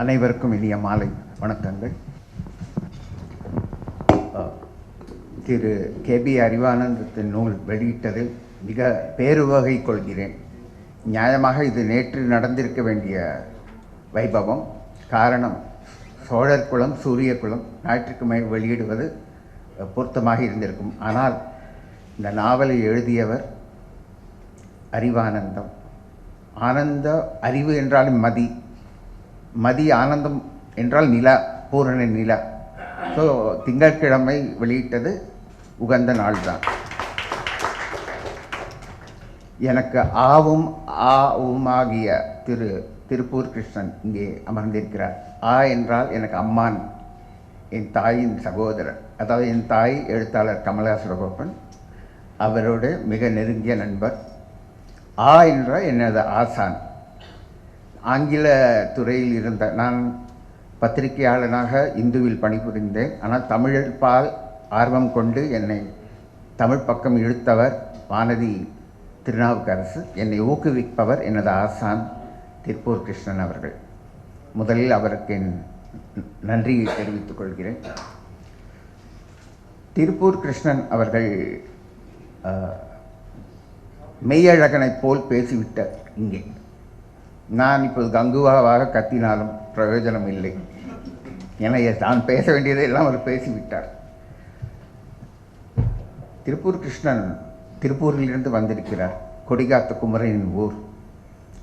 அனைவருக்கும் இனிய மாலை வணக்கங்கள். திரு கே பி அறிவானந்தத்தின் நூல் வெளியிட்டதில் மிக பேருவகை கொள்கிறேன். நியாயமாக இது நேற்று நடந்திருக்க வேண்டிய வைபவம். காரணம் சோழர் குலம் சூரிய குலம் ஞாயிற்றுக்கிழமை வெளியிடுவது பொருத்தமாக இருந்திருக்கும். ஆனால் இந்த நாவலை எழுதியவர் அறிவானந்தம். ஆனந்த அறிவு என்றாலும் மதி. மதி ஆனந்தம் என்றால் நிலா பூரண நிலா. ஸோ திங்கட்கிழமை வெளியிட்டது உகந்த நாள் தான் எனக்கு ஆவும் ஆ திரு திருப்பூர் கிருஷ்ணன் இங்கே அமர்ந்திருக்கிறார். ஆ என்றால் எனக்கு அம்மான் என் தாயின் சகோதரர் அதாவது என் தாய் எழுத்தாளர் கமலாசுரகோப்பன் அவரோடு மிக நெருங்கிய நண்பர். ஆ என்றால் எனது ஆசான். ஆங்கில துறையில் இருந்த நான் பத்திரிகையாளனாக இந்துவில் பணிபுரிந்தேன். ஆனால் தமிழில் பால் ஆர்வம் கொண்டு என்னை தமிழ் பக்கம் இழுத்தவர் வானதி திருநாவுக்கரசு. என்னை ஊக்குவிப்பவர் எனது ஆசான் திருப்பூர் கிருஷ்ணன் அவர்கள். முதலில் அவருக்கு என் நன்றியை தெரிவித்துக் கொள்கிறேன். திருப்பூர் கிருஷ்ணன் அவர்கள் மெய்யழகனைப் போல் பேசிவிட்டார் இங்கே. நான் இப்போது கங்குவாவாக கத்தினாலும் பிரயோஜனம் இல்லை என நான் பேச வேண்டியதை எல்லாம் அவர் பேசிவிட்டார். திருப்பூர் கிருஷ்ணன் திருப்பூரிலிருந்து வந்திருக்கிறார் கொடிகாத்த குமரனின் ஊர்.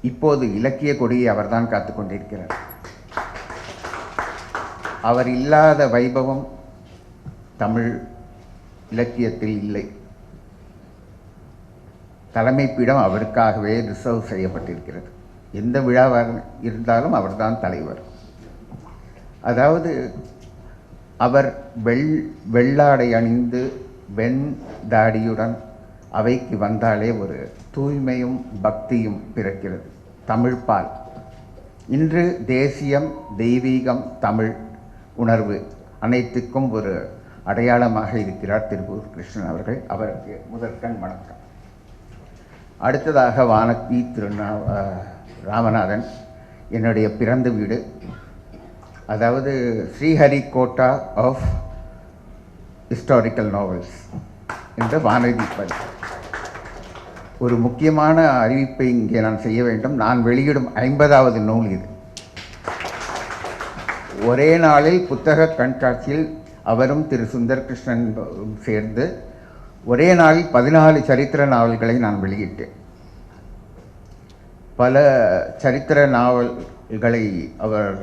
இப்போது இலக்கிய கொடியை அவர்தான் காத்து கொண்டிருக்கிறார். அவர் இல்லாத வைபவம் தமிழ் இலக்கியத்தில் இல்லை. தலைமைப்பிடம் அவருக்காகவே ரிசர்வ் செய்யப்பட்டிருக்கிறது. எந்த விழாவாக இருந்தாலும் அவர்தான் தலைவர். அதாவது அவர் வெள் வெள்ளாடை அணிந்து வெண் தாடியுடன் அவைக்கு வந்தாலே ஒரு தூய்மையும் பக்தியும் பிறக்கிறது. தமிழ்பால் இன்று தேசியம் தெய்வீகம் தமிழ் உணர்வு அனைத்துக்கும் ஒரு அடையாளமாக இருக்கிறார் திருப்பூர் கிருஷ்ணன் அவர்கள். அவருக்கு முதற்கண் வணக்கம். அடுத்ததாக வானத்தி திருநா ராமநாதன் என்னுடைய பிறந்த வீடு அதாவது ஸ்ரீஹரிகோட்டா ஆஃப் ஹிஸ்டாரிக்கல் நாவல்ஸ் என்ற வானதி பதி ஒரு முக்கியமான அறிவிப்பை இங்கே நான் செய்ய வேண்டும். நான் வெளியிடும் ஐம்பதாவது நூல் இது. ஒரே நாளில் புத்தக கண்காட்சியில் அவரும் திரு சுந்தர் கிருஷ்ணன் சேர்ந்து ஒரே நாளில் பதினாலு சரித்திர நாவல்களை நான் வெளியிட்டேன். பல சரித்திர நாவல்களை அவர்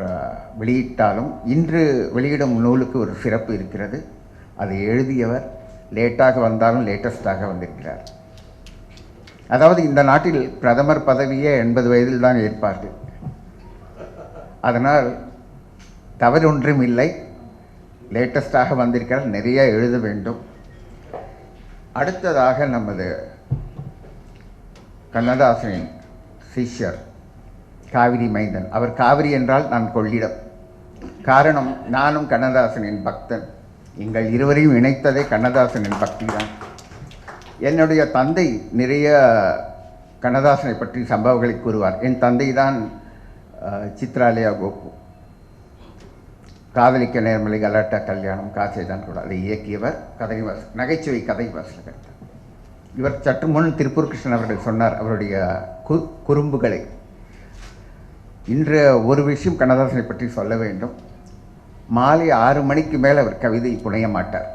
வெளியிட்டாலும் இன்று வெளியிடும் நூலுக்கு ஒரு சிறப்பு இருக்கிறது. அதை எழுதியவர் லேட்டாக வந்தாலும் லேட்டஸ்டாக வந்திருக்கிறார். அதாவது இந்த நாட்டில் பிரதமர் பதவியே எண்பது வயதில் தான் ஏற்பார்கள் அதனால் தவறு ஒன்றும் இல்லை. லேட்டஸ்டாக வந்திருக்கிறார். நிறைய எழுத வேண்டும். அடுத்ததாக நமது கண்ணதாசனின் சிஷ்யர் காவிரி மைந்தன். அவர் காவிரி என்றால் நான் கொள்ளிடம். காரணம் நானும் கண்ணதாசனின் பக்தன். எங்கள் இருவரையும் இணைத்ததே கண்ணதாசனின் பக்தி தான் என்னுடைய தந்தை நிறைய கண்ணதாசனை பற்றி சம்பவங்களை கூறுவார். என் தந்தை தான் சித்ராலயா கோபு. காதலிக்க நேர்மலை கலாட்டா கல்யாணம் காசை தான் கூட. அதை இயக்கியவர் கதை வாச நகைச்சுவை கதை வாசகர் இவர் சற்று முன் திருப்பூர் கிருஷ்ணன் அவர்கள் சொன்னார் அவருடைய கு குறும்புகளை. இன்று ஒரு விஷயம் கண்ணதாசனை பற்றி சொல்ல வேண்டும். மாலை ஆறு மணிக்கு மேல் அவர் கவிதை புனைய மாட்டார்.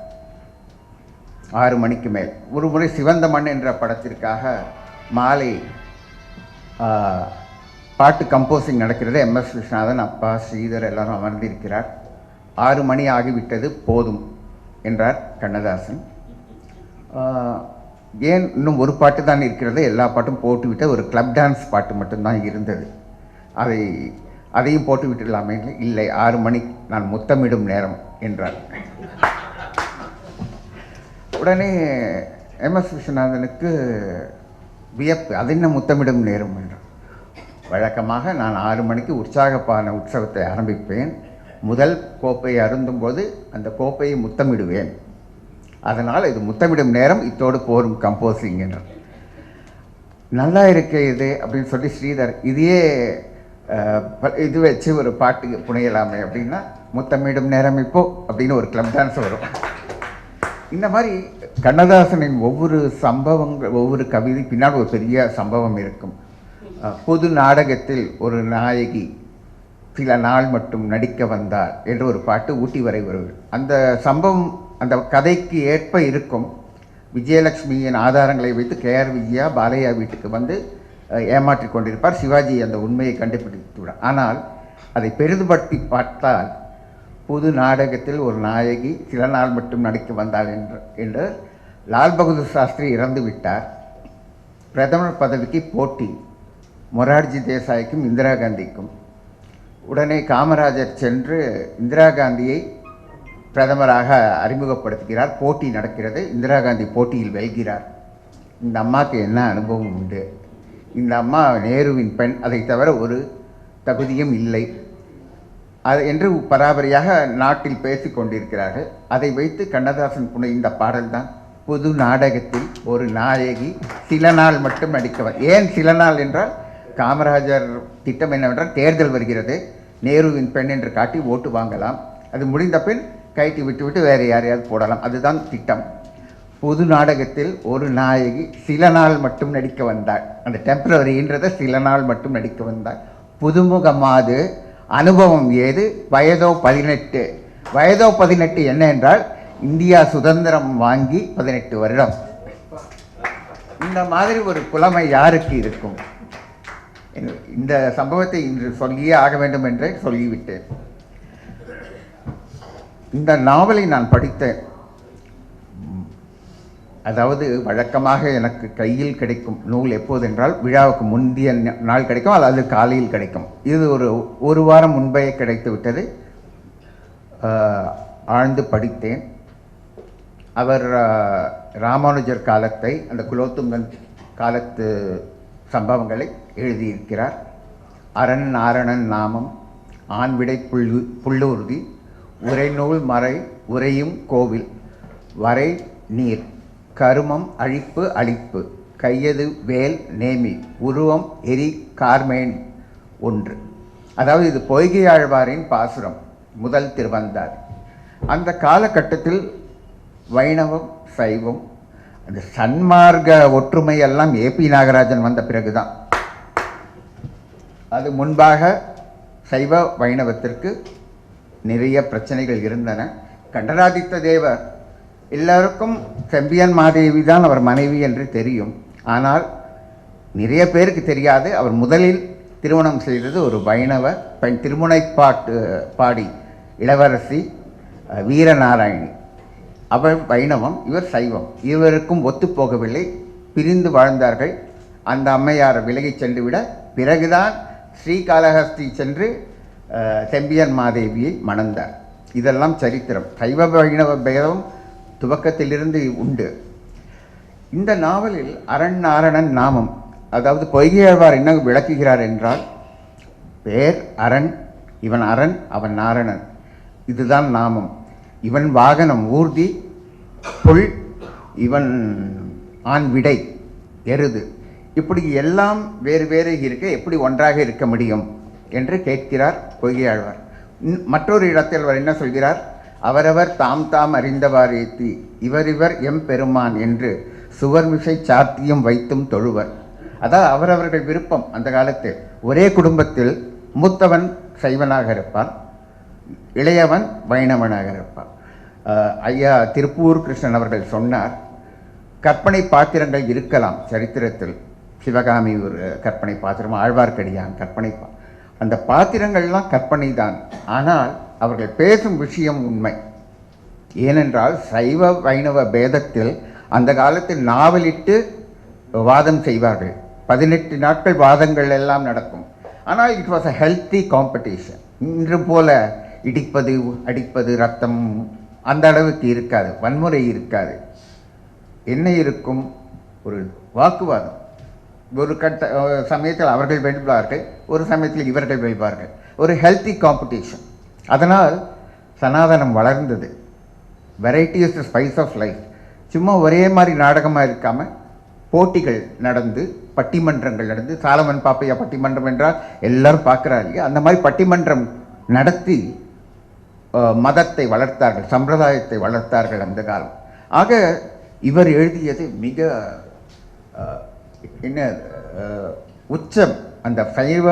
ஆறு மணிக்கு மேல். ஒரு முறை சிவந்த மண் என்ற படத்திற்காக மாலை பாட்டு கம்போசிங் நடக்கிறது. எம்எஸ் விஸ்வநாதன் அப்பா ஸ்ரீதர் எல்லாரும் அமர்ந்திருக்கிறார். ஆறு மணி ஆகிவிட்டது போதும் என்றார் கண்ணதாசன். ஏன் இன்னும் ஒரு பாட்டு தான் இருக்கிறது எல்லா பாட்டும் போட்டுவிட்டு ஒரு கிளப் டான்ஸ் பாட்டு மட்டும்தான் இருந்தது. அதை அதையும் போட்டு விட்டுடலாமே இல்லை ஆறு மணி நான் முத்தமிடும் நேரம் என்றார். உடனே எம்எஸ் விஸ்வநாதனுக்கு வியப்பு அது என்ன முத்தமிடும் நேரம் என்றார். வழக்கமாக நான் ஆறு மணிக்கு உற்சாகப்பான உற்சவத்தை ஆரம்பிப்பேன். முதல் கோப்பையை அருந்தும்போது அந்த கோப்பையை முத்தமிடுவேன். அதனால் இது முத்தமிடும் நேரம் இத்தோடு போரும் கம்போசிங் நல்லா இருக்கே இது அப்படின்னு சொல்லி ஸ்ரீதர் இதையே ப- இது வச்சு ஒரு பாட்டு புனையலாமே அப்படின்னா முத்தமிடும் நேரம் இப்போ அப்படின்னு ஒரு கிளப் டான்ஸ் வரும். இந்த மாதிரி கண்ணதாசனின் ஒவ்வொரு சம்பவங்கள் ஒவ்வொரு கவிதை பின்னால் ஒரு பெரிய சம்பவம் இருக்கும். பொது நாடகத்தில் ஒரு நாயகி சில நாள் மட்டும் நடிக்க வந்தார் என்று ஒரு பாட்டு ஊட்டி வரை வருவது அந்த சம்பவம் அந்த கதைக்கு ஏற்ப இருக்கும் விஜயலட்சுமியின் ஆதாரங்களை வைத்து கேஆர் விஜயா பாலையா வீட்டுக்கு வந்து ஏமாற்றி கொண்டிருப்பார். சிவாஜி அந்த உண்மையை கண்டுபிடித்து விட ஆனால் அதை பெரிதுபடுத்தி பார்த்தால் புது நாடகத்தில் ஒரு நாயகி சில நாள் மட்டும் நடிக்க வந்தாள் என்று என்று லால் பகதூர் சாஸ்திரி இறந்து விட்டார். பிரதமர் பதவிக்கு போட்டி மொரார்ஜி தேசாய்க்கும் இந்திரா காந்திக்கும். உடனே காமராஜர் சென்று இந்திரா காந்தியை பிரதமராக அறிமுகப்படுத்துகிறார். போட்டி நடக்கிறது. இந்திரா காந்தி போட்டியில் வெல்கிறார். இந்த அம்மாவுக்கு என்ன அனுபவம் உண்டு? இந்த அம்மா நேருவின் பெண். அதை தவிர ஒரு தகுதியும் இல்லை. அது என்று பராபரியாக நாட்டில் பேசி கொண்டிருக்கிறார்கள். அதை வைத்து கண்ணதாசன் புனை இந்த பாடல்தான். புது நாடகத்தில் ஒரு நாயகி சில நாள் மட்டும் நடிக்கவர். ஏன் சில நாள் என்றால் காமராஜர் திட்டம் என்னவென்றால் தேர்தல் வருகிறது. நேருவின் பெண் என்று காட்டி ஓட்டு வாங்கலாம். அது முடிந்த பின் கைட்டி விட்டுவிட்டு வேறு யாரையாவது போடலாம். அதுதான் திட்டம். பொது நாடகத்தில் ஒரு நாயகி சில நாள் மட்டும் நடிக்க வந்தாள். அந்த டெம்பரவரின்றதை சில நாள் மட்டும் நடிக்க வந்தாள். புதுமுகமாது அனுபவம் ஏது? வயதோ பதினெட்டு. வயதோ பதினெட்டு என்ன என்றால் இந்தியா சுதந்திரம் வாங்கி பதினெட்டு வருடம். இந்த மாதிரி ஒரு புலமை யாருக்கு இருக்கும்? இந்த சம்பவத்தை இன்று சொல்லியே ஆக வேண்டும் என்றே சொல்லிவிட்டேன். இந்த நாவலை நான் படித்தேன். அதாவது வழக்கமாக எனக்கு கையில் கிடைக்கும் நூல் எப்போது என்றால் விழாவுக்கு முந்தைய ந- நாள் கிடைக்கும் அல்லது காலையில் கிடைக்கும். இது ஒரு ஒரு வாரம் முன்பே கிடைத்து விட்டது. ஆழ்ந்து படித்தேன். அவர் ராமானுஜர் காலத்தை அந்த குலோத்துங்கன் காலத்து சம்பவங்களை எழுதியிருக்கிறார். அரண் நாரணன் நாமம் ஆண்விடை புல்லு புல்லூர்தி உரைநூல் மறை உரையும் கோவில். வரை நீர். கருமம் அழிப்பு அழிப்பு. கையது வேல் நேமி. உருவம் எரி கார்மேன் ஒன்று. அதாவது இது பொய்கை ஆழ்வாரின் பாசுரம். முதல் திருவந்தார் அந்த காலகட்டத்தில் வைணவம் சைவம் அந்த சன்மார்க்க ஒற்றுமை எல்லாம் ஏபி நாகராஜன் வந்த பிறகுதான். அது முன்பாக சைவ வைணவத்திற்கு நிறைய பிரச்சனைகள் இருந்தன. கண்டராதித்த தேவர் எல்லோருக்கும் செம்பியன் மாதேவி தான் அவர் மனைவி என்று தெரியும். ஆனால் நிறைய பேருக்கு தெரியாது. அவர் முதலில் திருமணம் செய்தது ஒரு வைணவ பெண் திருமுனைப்பாட்டு பாடி இளவரசி வீரநாராயணி. அவர் வைணவம் இவர் சைவம். இருவருக்கும் ஒத்துப்போகவில்லை பிரிந்து வாழ்ந்தார்கள். அந்த அம்மையார் விலகிச் சென்றுவிட பிறகுதான் ஸ்ரீகாளஹஸ்தி சென்று செம்பியன் மாதேவியை மணந்தார். இதெல்லாம் சரித்திரம். சைவ வைணவ பேதம் துவக்கத்திலிருந்து உண்டு. இந்த நாவலில் அரண் நாரணன் நாமம் அதாவது பொய்கையாழ்வார் என்ன விளக்குகிறார் என்றால் பேர் அரண் இவன் அரண் அவன் நாரணன். இதுதான் நாமம். இவன் வாகனம் ஊர்தி புல் இவன் ஆண் விடை எருது. இப்படி எல்லாம் வேறு வேறு இருக்க எப்படி ஒன்றாக இருக்க முடியும்? என்று கேட்கிறார் பொய்கையாழ்வார். மற்றொரு இடத்தில் அவர் என்ன சொல்கிறார்? அவரவர் தாம் தாம் அறிந்தவாறேத்தி இவர் இவரிவர் எம் பெருமான் என்று சுவர்மிசை சாத்தியும் வைத்தும் தொழுவர். அதாவது அவரவர்கள் விருப்பம் அந்த காலத்தில். ஒரே குடும்பத்தில் மூத்தவன் சைவனாக இருப்பான் இளையவன் வைணவனாக இருப்பான். ஐயா திருப்பூர் கிருஷ்ணன் அவர்கள் சொன்னார் கற்பனை பாத்திரங்கள் இருக்கலாம் சரித்திரத்தில். சிவகாமி ஒரு கற்பனை பாத்திரம் ஆழ்வார்க்கடியான் கற்பனை பா அந்த பாத்திரங்கள்லாம் கற்பனை தான் ஆனால் அவர்கள் பேசும் விஷயம் உண்மை. ஏனென்றால் சைவ வைணவ பேதத்தில் அந்த காலத்தில் நாவலிட்டு வாதம் செய்வார்கள். பதினெட்டு நாட்கள் வாதங்கள் எல்லாம் நடக்கும். ஆனால் it was a healthy competition இன்று போல இடிப்பது அடிப்பது ரத்தம் அந்த அளவுக்கு இருக்காது. வன்முறை இருக்காது. என்ன இருக்கும்? ஒரு வாக்குவாதம். ஒரு கட்ட சமயத்தில் அவர்கள் வெல்வார்கள் ஒரு சமயத்தில் இவர்கள் வெல்வார்கள் ஒரு ஹெல்த்தி காம்படிஷன் அதனால் சனாதனம் வளர்ந்தது. Variety is the spice of life சும்மா ஒரே மாதிரி நாடகமாக இருக்காமல் போட்டிகள் நடந்து பட்டிமன்றங்கள் நடந்து சாலமன் பாப்பையா பட்டிமன்றம் என்றால் எல்லாரும் பார்க்குறா இல்லையா? அந்த மாதிரி பட்டிமன்றம் நடத்தி மதத்தை வளர்த்தார்கள் சம்பிரதாயத்தை வளர்த்தார்கள் அந்த காலம். ஆக இவர் எழுதியது மிக என்ன உச்சம் அந்த சைவ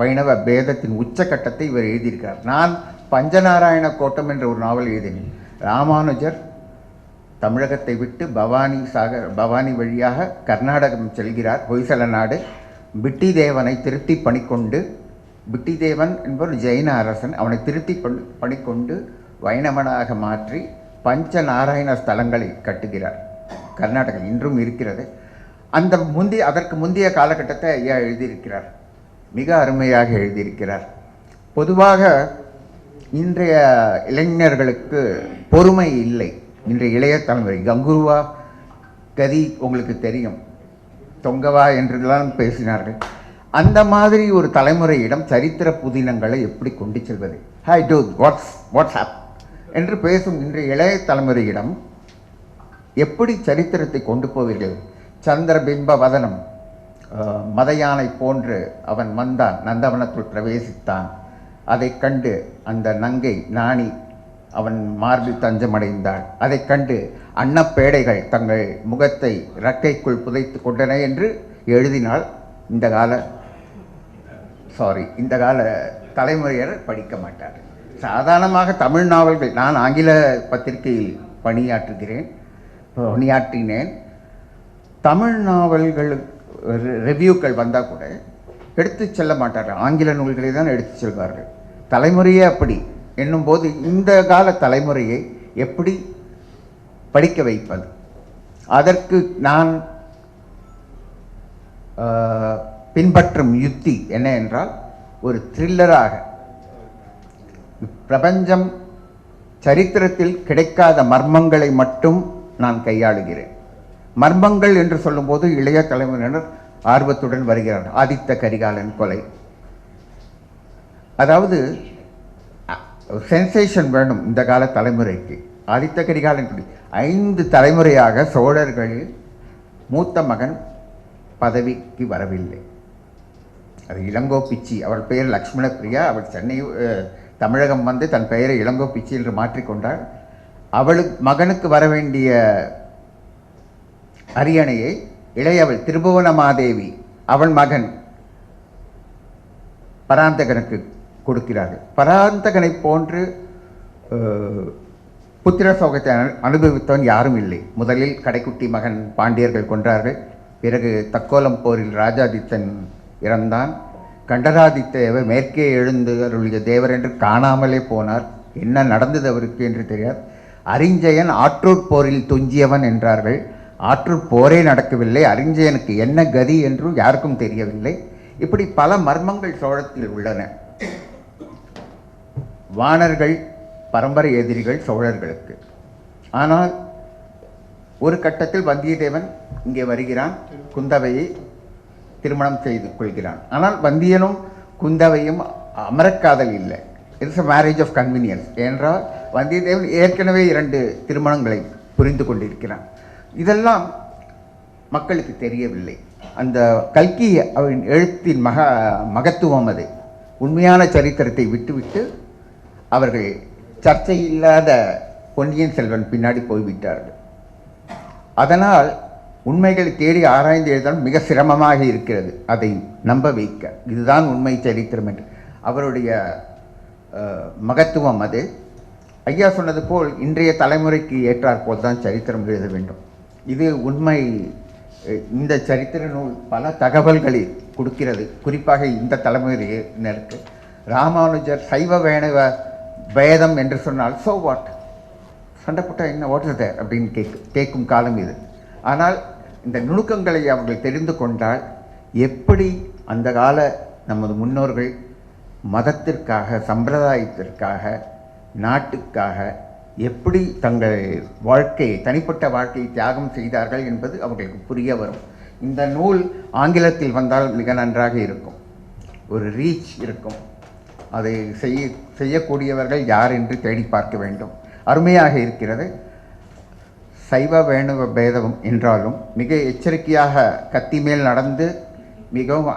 வைணவ பேதத்தின் உச்சக்கட்டத்தை இவர் எழுதியிருக்கிறார் நான் பஞ்சநாராயண கோட்டம் என்ற ஒரு நாவல் எழுதினேன். ராமானுஜர் தமிழகத்தை விட்டு பவானி சாகர் பவானி வழியாக கர்நாடகம் செல்கிறார் ஹொய்சல நாடு. பிட்டி தேவனை திருத்தி பணிக்கொண்டு பிட்டி தேவன் என்பவர் ஜெயின அரசன். அவனை திருத்தி பணி பணிக்கொண்டு வைணவனாக மாற்றி பஞ்ச நாராயண ஸ்தலங்களை கட்டுகிறார். கர்நாடகம் இன்றும் இருக்கிறது. அந்த முந்தி அதற்கு முந்தைய காலகட்டத்தை ஐயா எழுதியிருக்கிறார். மிக அருமையாக எழுதியிருக்கிறார். பொதுவாக இன்றைய இளைஞர்களுக்கு பொறுமை இல்லை. இன்றைய இளைய தலைமுறை கங்குருவா கதி உங்களுக்கு தெரியும். தொங்கவா என்றெல்லாம் பேசினார்கள். அந்த மாதிரி ஒரு தலைமுறையிடம் சரித்திர புதினங்களை எப்படி கொண்டு செல்வது? Hi to what's WhatsApp என்று பேசும் இன்றைய இளைய தலைமுறையிடம் எப்படி சரித்திரத்தை கொண்டு போவீர்கள்? சந்திரபிம்ப வதனம் மதையானை போன்று அவன் வந்தான் நந்தவனத்துள் பிரவேசித்தான். அதைக் கண்டு அந்த நங்கை நாணி அவன் மார்பில் தஞ்சமடைந்தாள். அதைக் கண்டு அன்னப்பேடைகள் தங்கள் முகத்தை இறக்கைக்குள் புதைத்து கொண்டன என்று எழுதினால் இந்த கால சாரி இந்த கால தலைமுறையர் படிக்க மாட்டார். சாதாரணமாக தமிழ் நாவல்கள் நான் ஆங்கில பத்திரிகையில் பணியாற்றுகிறேன் பணியாற்றினேன். தமிழ் நாவல்கள் ரிவ்யூக்கள் வந்தால் கூட எடுத்து செல்ல மாட்டார்கள். ஆங்கில நூல்களை தான் எடுத்து செல்வார்கள். தலைமுறையே அப்படி. என்னும்போது இந்த கால தலைமுறையை எப்படி படிக்க வைப்பது? அதற்கு நான் பின்பற்றும் யுக்தி என்ன என்றால் ஒரு த்ரில்லராக பிரபஞ்சம் சரித்திரத்தில் கிடைக்காத மர்மங்களை மட்டும் நான் கையாளுகிறேன். மர்மங்கள் என்று சொல்லும்போது இளைய தலைமுறையினர் ஆர்வத்துடன் வருகிறார்கள் ஆதித்த கரிகாலன் கொலை. அதாவது சென்சேஷன் வேணும் இந்த கால தலைமுறைக்கு. ஆதித்த கரிகாலன் கொலை. ஐந்து தலைமுறையாக சோழர்களில் மூத்த மகன் பதவிக்கு வரவில்லை. அது இளங்கோ பிச்சி. அவள் பெயர் லக்ஷ்மண பிரியா அவள் சென்னை தமிழகம் வந்து தன் பெயரை இளங்கோ பிச்சி என்று மாற்றிக்கொண்டாள். அவளுக்கு மகனுக்கு வர வேண்டிய அரியணையை இளையவள் திருபுவனமாதேவி அவள் மகன் பராந்தகனுக்கு கொடுக்கிறார்கள். பராந்தகனை போன்று புத்திர சோகத்தை அனு- அனுபவித்தவன் யாரும் இல்லை. முதலில் கடைக்குட்டி மகன் பாண்டியர்கள் கொன்றார்கள். பிறகு தக்கோலம் போரில் ராஜாதித்தன் இறந்தான். கண்டராதித்தேவர் மேற்கே எழுந்து அருளிய தேவர் என்று காணாமலே போனார். என்ன நடந்தது அவருக்கு என்று தெரியாது. அரிஞ்சயன் ஆற்றூர் போரில் துஞ்சியவன் என்றார்கள். ஆற்று போரே நடக்கவில்லை. அரிஞ்சயனுக்கு என்ன கதி என்று யாருக்கும் தெரியவில்லை. இப்படி பல மர்மங்கள் சோழத்தில் உள்ளன. வாணர்கள் பரம்பரை எதிரிகள் சோழர்களுக்கு. ஆனால் ஒரு கட்டத்தில் வந்தியத்தேவன் இங்கே வருகிறான். குந்தவையை திருமணம் செய்து கொள்கிறான். ஆனால் வந்தியனும் குந்தவையும் அமரக்காதல் இல்லை. It's a marriage of convenience என்றால் வந்தியத்தேவன் ஏற்கனவே இரண்டு திருமணங்களை புரிந்து கொண்டிருக்கிறான். இதெல்லாம் மக்களுக்கு தெரியவில்லை. அந்த கல்கி அவன் எழுத்தின் மக மகத்துவம் அது. உண்மையான சரித்திரத்தை விட்டுவிட்டு அவர்கள் சர்ச்சை இல்லாத பொன்னியின் செல்வன் பின்னாடி போய்விட்டார்கள். அதனால் உண்மைகளை தேடி ஆராய்ந்து எழுதல் மிக சிரமமாக இருக்கிறது. அதை நம்ப வைக்க. இதுதான் உண்மை சரித்திரம் என்று. அவருடைய மகத்துவம் அது. ஐயா சொன்னது போல் இன்றைய தலைமுறைக்கு ஏற்றாற்போல் தான் சரித்திரம் எழுத வேண்டும். இது உண்மை. இந்த சரித்திர நூல் பல தகவல்களை கொடுக்கிறது. குறிப்பாக இந்த தலைமுறையினருக்கு ராமானுஜர் சைவ வேணவ வேதம் என்று சொன்னால் சோ வாட் சண்டை போட்டால் என்ன? ஓட்டுறது அப்படின்னு கேட்கு கேட்கும் காலம் இது. ஆனால் இந்த நுணுக்கங்களை அவர்கள் தெரிந்து கொண்டால் எப்படி அந்த கால நமது முன்னோர்கள் மதத்திற்காக சம்பிரதாயத்திற்காக நாட்டுக்காக எப்படி தங்கள் வாழ்க்கையை தனிப்பட்ட வாழ்க்கையை தியாகம் செய்தார்கள் என்பது அவர்களுக்கு புரிய வரும். இந்த நூல் ஆங்கிலத்தில் வந்தால் மிக நன்றாக இருக்கும். ஒரு ரீச் இருக்கும். அதை செய்ய செய்யக்கூடியவர்கள் யார் என்று தேடி பார்க்க வேண்டும். அருமையாக இருக்கிறது. சைவ வேணுவ பேதம் என்றாலும் மிக எச்சரிக்கையாக கத்தி மேல் நடந்து மிகவும்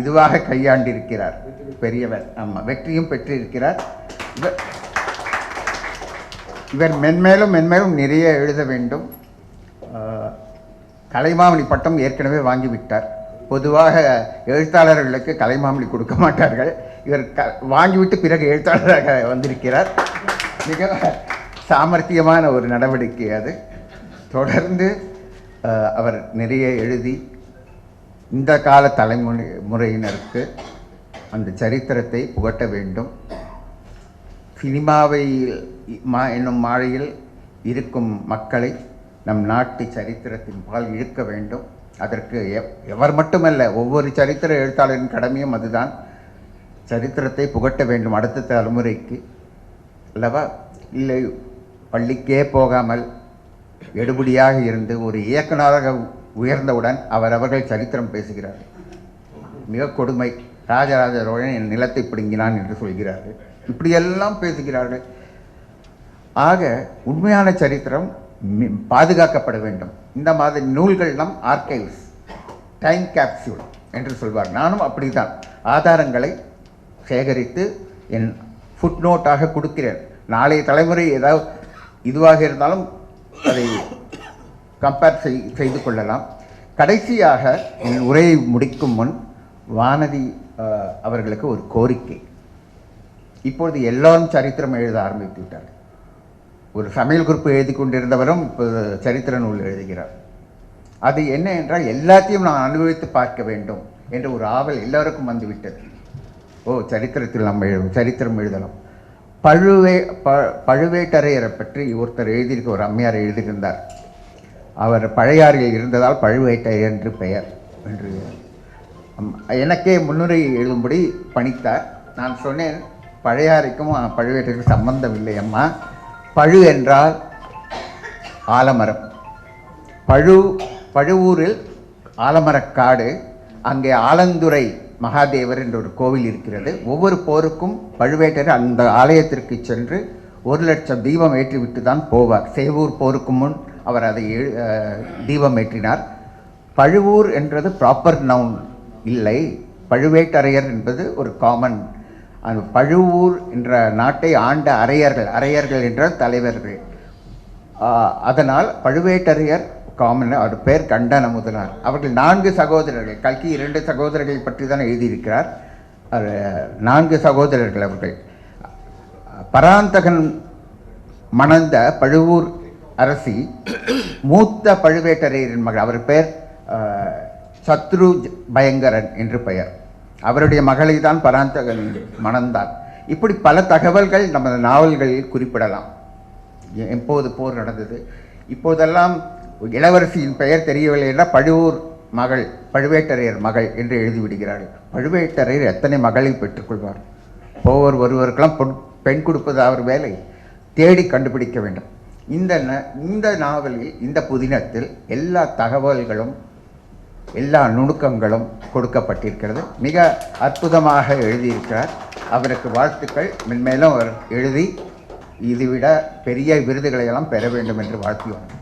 இதுவாக கையாண்டிருக்கிறார். பெரியவர். ஆமாம் வெற்றியும் பெற்றிருக்கிறார். இவர் மென்மேலும் மென்மேலும் நிறைய எழுத வேண்டும். கலைமாமணி பட்டம் ஏற்கனவே வாங்கிவிட்டார். பொதுவாக எழுத்தாளர்களுக்கு கலைமாமணி கொடுக்க மாட்டார்கள். இவர் க வாங்கிவிட்டு பிறகு எழுத்தாளராக வந்திருக்கிறார். மிக சாமர்த்தியமான ஒரு நடவடிக்கை அது. தொடர்ந்து அவர் நிறைய எழுதி இந்த கால தலைமுறை முறையினருக்கு அந்த சரித்திரத்தை புகட்ட வேண்டும். சினிமாவை மா என்னும் மாழையில் இருக்கும் மக்களை நம் நாட்டு சரித்திரத்தின் பால் இழுக்க வேண்டும். அதற்கு எவ் எவர் மட்டுமல்ல ஒவ்வொரு சரித்திர எழுத்தாளரின் கடமையும் அதுதான். சரித்திரத்தை புகட்ட வேண்டும் அடுத்த தலைமுறைக்கு. அல்லவா? இல்லை பள்ளிக்கே போகாமல் எடுபடியாக இருந்து ஒரு இயக்குனராக உயர்ந்தவுடன் அவர் அவர்கள் சரித்திரம் பேசுகிறார்கள். மிக கொடுமை. ராஜராஜ சோழன் என் நிலத்தை பிடுங்கினான் என்று சொல்கிறார்கள். இப்படியெல்லாம் பேசுகிறார்கள். ஆக உண்மையான சரித்திரம் பாதுகாக்கப்பட வேண்டும். இந்த மாதிரி நூல்கள் நம் ஆர்கைவ்ஸ் டைம் கேப்சூல் என்று சொல்வார். நானும் அப்படித்தான். ஆதாரங்களை சேகரித்து என் ஃபுட் நோட்டாக கொடுக்கிறேன். நாளைய தலைமுறை ஏதாவது இதுவாக இருந்தாலும் அதை கம்பேர் செய் செய்து கொள்ளலாம். கடைசியாக என் உரையை முடிக்கும் முன் வானதி அவர்களுக்கு ஒரு கோரிக்கை. இப்பொழுது எல்லோரும் சரித்திரம் எழுத ஆரம்பித்து விட்டார்கள் ஒரு சமையல் குறிப்பு எழுதி கொண்டிருந்தவரும் இப்போ சரித்திர நூல் எழுதுகிறார். அது என்ன என்றால் எல்லாத்தையும் நான் அனுபவித்து பார்க்க வேண்டும் என்ற ஒரு ஆவல் எல்லோருக்கும் வந்துவிட்டது. ஓ சரித்திரத்தில் நம்ம எழு சரித்திரம் எழுதலாம். பழுவே ப பழுவேட்டரையரை பற்றி ஒருத்தர் எழுதியிருக்க ஒரு அம்மையார் எழுதியிருந்தார். அவர் பழையாறில் இருந்ததால் பழுவேட்டரையர் என்று பெயர் என்று. எனக்கே முன்னுரை எழுதும்படி பணித்தார். நான் சொன்னேன் பழையாறைக்கும் அஹ், சம்பந்தம் இல்லை அம்மா பழு என்றால் ஆலமரம். பழு பழுவூரில் ஆலமரக்காடு அங்கே ஆலந்துறை மகாதேவர் என்ற ஒரு கோவில் இருக்கிறது. ஒவ்வொரு போருக்கும் பழுவேட்டர் அந்த ஆலயத்திற்கு சென்று ஒரு லட்சம் தீபம் ஏற்றிவிட்டு தான் போவார். சேவூர் போருக்கு முன் அவர் அதை தீபம் ஏற்றினார். பழுவூர் என்றது ப்ராப்பர் நவுன் இல்லை. பழுவேட்டரையர் என்பது ஒரு காமன் அந்த பழுவூர் என்ற நாட்டை ஆண்ட அரையர்கள் அரையர்கள் என்றால் தலைவர்கள். அதனால் பழுவேட்டரையர் காமன் அவர் பேர் கண்டன முதலார் அவர்கள் நான்கு சகோதரர்கள் கல்கி இரண்டு சகோதரர்களை பற்றி தான் எழுதியிருக்கிறார். அவர் நான்கு சகோதரர்கள் அவர்கள். பராந்தகன் மணந்த பழுவூர் அரசி மூத்த பழுவேட்டரையரின் மகள் அவர் பெயர் சத்ரு பயங்கரன் என்று பெயர். அவருடைய மகளை தான் பராந்தகன் மணந்தார். இப்படி பல தகவல்கள் நமது நாவல்களில் குறிப்பிடலாம். எப்போது போர் நடந்தது? இப்போதெல்லாம் இளவரசியின் பெயர் தெரியவில்லை என்றால் பழுவூர் மகள் பழுவேட்டரையர் மகள் என்று எழுதிவிடுகிறார்கள். பழுவேட்டரையர் எத்தனை மகளை பெற்றுக்கொள்வார் ஒவ்வொரு ஒருவருக்கெல்லாம் பொன் பெண் கொடுப்பது அவர் வேலை. தேடி கண்டுபிடிக்க வேண்டும். இந்த ந- இந்த நாவலில் இந்த புதினத்தில் எல்லா தகவல்களும் எல்லா நுணுக்கங்களும் கொடுக்கப்பட்டிருக்கிறது. மிக அற்புதமாக எழுதியிருக்கிறார். அவருக்கு வாழ்த்துக்கள். மென்மேலும் அவர் எழுதி இதுவிட பெரிய விருதுகளை எல்லாம் பெற வேண்டும் என்று வாழ்த்துவோம்